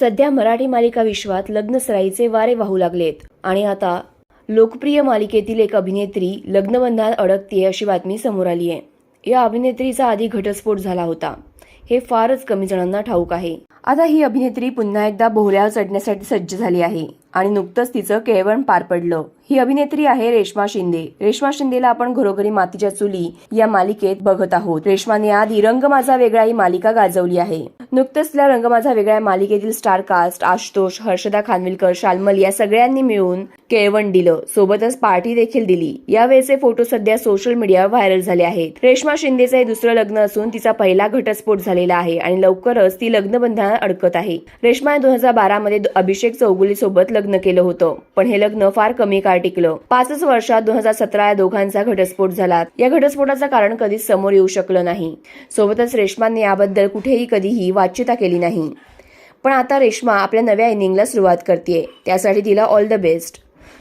सध्या मराठी मालिका विश्वात लग्नसराईचे वारे वाहू लागलेत. आणि आता लोकप्रिय मालिकेतील एक अभिनेत्री लग्नबंधात अडकतीये अशी बातमी समोर आली आहे या अभिनेत्रीचा आधी घटस्फोट झाला होता. हे फारच कमी जणांना ठाऊक आहे. आता ही अभिनेत्री पुन्हा एकदा बोहल्यावर चढण्यासाठी सज्ज झाली आहे. आणि नुकतंच तिचं केळवण पार पडलं. ही अभिनेत्री आहे रेश्मा शिंदे. रेश्मा शिंदेला आपण घरोघरी मातीच्या चुली या मालिकेत बघत आहोत. रेश्माने आधी रंग माझा वेगळा ही मालिका गाजवली आहे. नुकतंच तिला रंग माझा वेगळ्या मालिकेतील स्टार कास्ट आशुतोष हर्षदा खानविलकर शालमल या सगळ्यांनी मिळून केळवण दिलं. सोबतच पार्टी देखील दिली. यावेळेचे फोटो सध्या सोशल मीडियावर व्हायरल झाले आहेत. रेश्मा शिंदेचं हे दुसरं लग्न असून तिचा पहिला घटस्फोट झालेला आहे आणि लवकरच ती लग्नबंधनात अडकत आहे. रेश्मा दोन हजार बारा मध्ये अभिषेक चौगुली सोबत लग्न केलं होतं. पण हे लग्न फार कमी काळ टिकलं. पाचच वर्षात दोन हजार सतरा या दोघांचा घटस्फोट झाला. या घटस्फोटाचं कारण कधीच समोर येऊ शकलं नाही. सोबतच रेश्माने याबद्दल कुठेही कधीही वाच्यता केली नाही. पण आता रेश्मा आपल्या नव्या इनिंगला सुरुवात करते त्यासाठी तिला ऑल द बेस्ट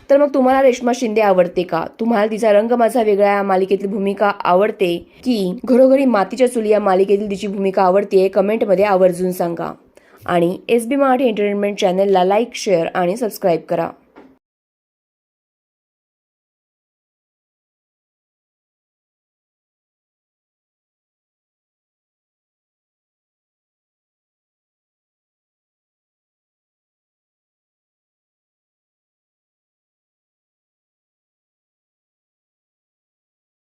तर मग तुम्हाला रेश्मा शिंदे आवडते का? तुम्हाला तिचा रंग माझा वेगळा या मालिकेतील भूमिका आवडते? की घरोघरी मातीच्या चुली या मालिकेतील तिची भूमिका आवडते कमेंटमध्ये आवर्जून सांगा. आणि एस बी मराठी एंटरटेनमेंट चॅनलला लाईक शेअर आणि सबस्क्राईब करा.